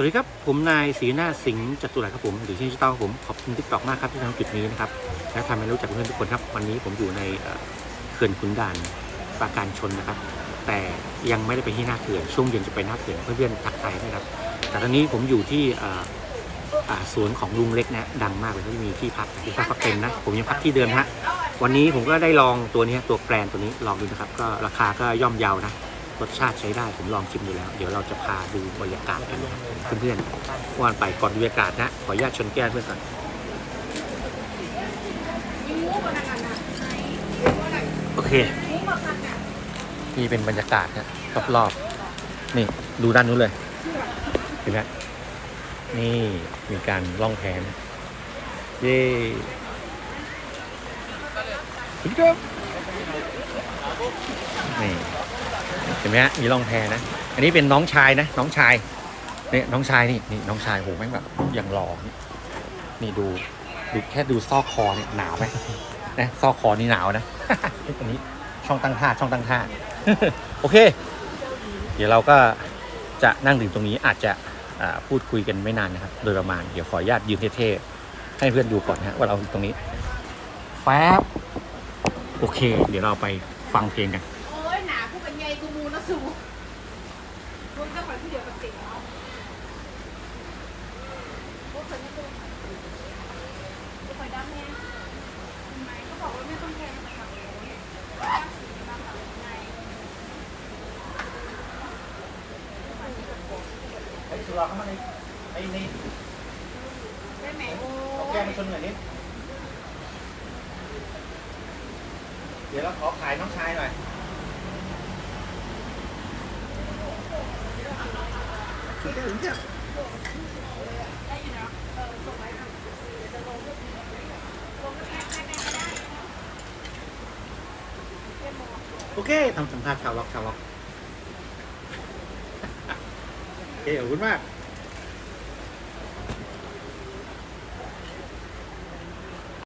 วัสดีครับ ผมนายศรีนาสิงห์จตุรัสครับผมหรือชื่อจิตอลครับผมขอบคุณทิกตอกมากครับที่ทำจุดนี้นะครับและทำให้รู้จักเพื่อนทุกคนครับ วันนี้ผมอยู่ในเขื่อนขุนด่านปราการชนนะครับ แต่ยังไม่ได้ไปที่หน้าเขื่อนช่วงเย็นจะไปหน้าเขื่อนเพื่อนๆทักทายนะครับ แต่ตอนนี้ผมอยู่ที่สวนของลุงเล็กนะดังมากเลยที่มีที่พักที่พักพักเต็มนะ ผมยังพักที่เดิมฮะวันนี้ผมก็ได้ลองตัวนี้ตัวแกรนตัวนี้ลองดูนะครับ ก็ราคาก็ย่อมเยานะ รสชาติใช้ได้ผมลองชิมดูแล้ว เดี๋ยวเราจะพาดูบรรยากาศกันนะครับเพื่อนๆว่านไปก่อนบรรยากาศนะขออนุญาตชนแก้วเพื่อนก่อนโอเค นี่เป็นบรรยากาศนะรอบๆนี่ดูด้านนู้นเลยเห็นไหมนี่มีการล่องแพนะเย้สวัสดีครับนี่ เห็นไหมฮะมีร่องแพนะ อันนี้เป็นน้องชายนะ น้องชายเนี่ยน้องชายนี่นี่น้องชายโหแม่งแบบอย่างหล่อนี่นี่ดูดูแค่ดูซอกคอเนี่ยหนาวไหมนะซอกคอนี่หนาวนะอันนี้ช่องตั้งท่าช่องตั้งท่าโอเค เดี๋ยวเราก็จะนั่งดื่มตรงนี้อาจจะพูดคุยกันไม่นานนะครับ โดยประมาณเดี๋ยวขออนุญาตยืนเท่ๆให้เพื่อนดูก่อนนะว่าเราตรงนี้แฟบโอเค เดี๋ยวเราไปฟังเพลงกัน กูมูนะสูมึงก็ไปที่เดียวกับติ๋งเอาพวกคนนี้กูกูไปดั้มแม่ทำไมก็บอกว่าไม่ต้องแพงมาทำเลยตั้งสีมาทำไงไอ้สุราเข้ามาในไอ้นี่ได้ไหมโอ้เอาแก้วมาชนหน่อยนิดเดี๋ยวเราขอขายน้องชายหน่อย โอเคทำสัมภาษณ์ชาวล็อกชาวล็อกโอเคขอบคุณมาก